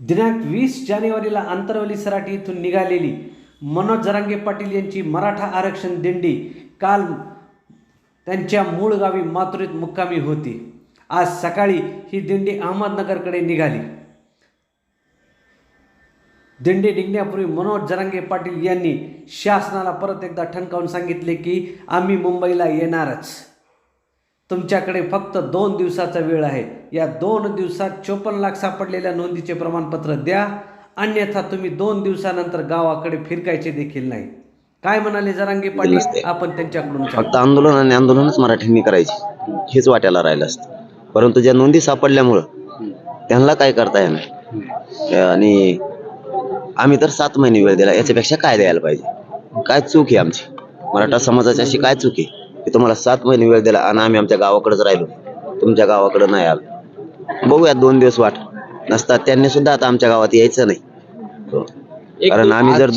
दिनांक वीस जानेवारीला आंतरवली सराटी इथून निघालेली मनोज जरांगे पाटील यांची मराठा आरक्षण दिंडी काल त्यांच्या मूळ गावी मातुरीत मुक्कामी होती. आज सकाळी ही दिंडी अहमदनगरकडे निघाली. दिंडी निघण्यापूर्वी मनोज जरांगे पाटील यांनी शासनाला परत एकदा ठणकावून सांगितले की आम्ही मुंबईला येणारच. तुमच्याकडे फक्त दोन दिवसाचा वेळ आहे. या दोन दिवसात चोपन्न लाख सापडलेल्या नोंदीचे प्रमाणपत्र द्या. अन्यथा तुम्ही दोन दिवसानंतर गावाकडे फिरकायचे देखील नाही. काय म्हणाले जरांगे पाटील. आपण त्यांच्याकडून. फक्त आंदोलन आणि आंदोलनच मराठ्यांनी करायचे. हेच वाट्याला राहिलं असतं. परंतु ज्या नोंदी सापडल्यामुळं त्यांना काय करता येणार? आणि आम्ही तर सात महिने वेळ दिला. याच्यापेक्षा काय द्यायला पाहिजे? काय चूक आहे आमची? मराठा समाजाची अशी काय चूक आहे? की तुम्हाला सात महिने वेळ दिला आणि आम्ही आमच्या गावाकडेच राहिलो. तुमच्या गावाकडे नाही आलो. बघूया दोन दिवस वाट. नसतात त्यांनी सुद्धा आता आमच्या गावात यायचं नाही. कारण आम्ही जर